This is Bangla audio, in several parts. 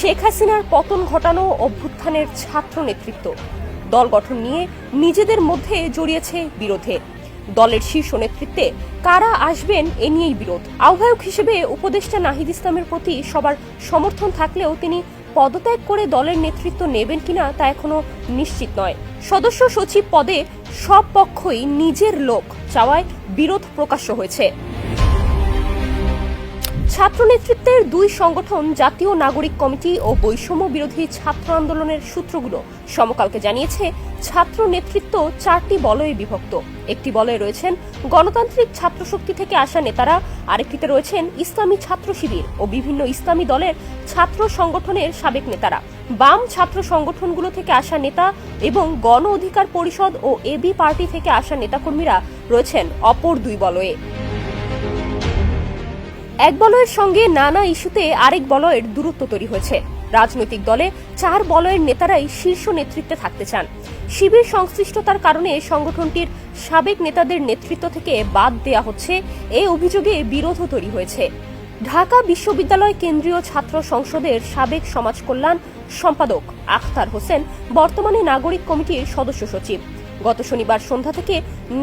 শেখ হাসিনার পতন ঘটানো অভ্যুত্থানের ছাত্র নেতৃত্ব দল গঠন নিয়ে নিজেদের মধ্যে জড়িয়েছে বিরোধে। দলের শীর্ষ নেতৃত্বে কারা আসবেন এ নিয়েই বিরোধ। আহ্বায়ক হিসেবে উপদেষ্টা নাহিদ ইসলামের প্রতি সবার সমর্থন থাকলেও তিনি পদত্যাগ করে দলের নেতৃত্ব নেবেন কিনা তা এখনও নিশ্চিত নয়। সদস্য সচিব পদে সব পক্ষই নিজের লোক চাওয়ায় বিরোধ প্রকাশ্য হয়েছে। ছাত্র নেতৃত্বের দুই সংগঠন, জাতীয় নাগরিক কমিটি ও বৈষম্য বিরোধী ছাত্র আন্দোলনের সূত্রগুলো সমকালকে জানিয়েছে ছাত্র নেতৃত্ব চারটি বলয়ে বিভক্ত। একটি বলয়ে রয়েছেন, গণতান্ত্রিক ছাত্র শক্তি থেকে আসা নেতারা, আরেকটিতে রয়েছেন, ইসলামী ছাত্র শিবির ও বিভিন্ন ইসলামী দলের ছাত্র সংগঠনের সাবেক নেতারা। বাম ছাত্র সংগঠনগুলো থেকে আসা নেতা এবং গণ অধিকার পরিষদ ও এবি পার্টি থেকে আসা নেতাকর্মীরা রয়েছেন অপর দুই বলয়ে। এক বলয়ের সঙ্গে নানা ইস্যুতে আরেক বলয়ের দূরত্ব তৈরি হয়েছে। রাজনৈতিক দলে চার বলয়ের নেতারাই শীর্ষ নেতৃত্বে থাকতে চান। শিবির সংশ্লিষ্টতার কারণে সংগঠনটির সাবেক নেতাদের নেতৃত্ব থেকে বাদ দেয়া হচ্ছে। এই অভিযোগে বিরোধও তৈরি হয়েছে। ঢাকা বিশ্ববিদ্যালয় কেন্দ্রীয় ছাত্র সংসদের সাবেক সমাজ কল্যাণ সম্পাদক আখতার হোসেন বর্তমানে নাগরিক কমিটির সদস্য সচিব। গত শনিবার সন্ধ্যা থেকে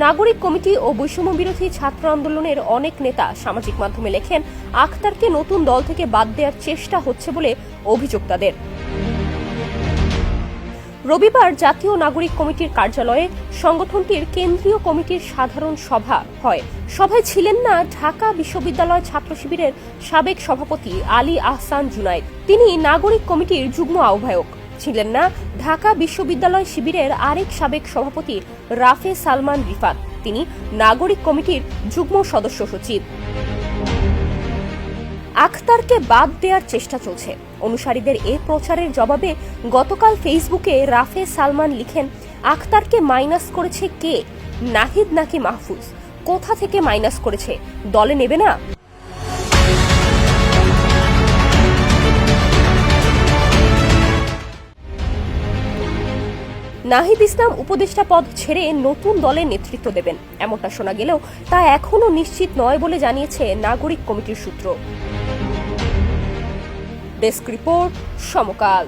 নাগরিক কমিটি ও বৈষম্য বিরোধী ছাত্র আন্দোলনের অনেক নেতা সামাজিক মাধ্যমে লেখেন, আখতারকে নতুন দল থেকে বাদ দেওয়ার চেষ্টা হচ্ছে বলে অভিযোগ তাদের। রবিবার জাতীয় নাগরিক কমিটির কার্যালয়ে সংগঠনটির কেন্দ্রীয় কমিটির সাধারণ সভা হয়। সভায় ছিলেন না ঢাকা বিশ্ববিদ্যালয় ছাত্র শিবিরের সাবেক সভাপতি আলী আহসান জুনাইদ তিনি নাগরিক কমিটির যুগ্ম আহ্বায়ক। ছিলেন না। ঢাকা বিশ্ববিদ্যালয় শিবিরের আরেক সাবেক সভাপতি রাফে সালমান রিফাত। তিনি নাগরিক কমিটির যুগ্ম সদস্য সচিব। আখতারকে বাদ দেওয়ার চেষ্টা চলছে। অনুসারীদের এ প্রচারের জবাবে গতকাল ফেসবুকে রাফে সালমান লিখেন, আখতারকে মাইনাস করেছে কে? নাহিদ নাকি মাহফুজ? কোথা থেকে মাইনাস করেছে? দলে নেবে না? নাহিদ ইসলাম উপদেষ্টা পদ ছেড়ে নতুন দলের নেতৃত্ব দেবেন। এমনটা শোনা গেলেও তা এখনও নিশ্চিত নয় বলে জানিয়েছে নাগরিক কমিটির সূত্র। Desk report Samakal.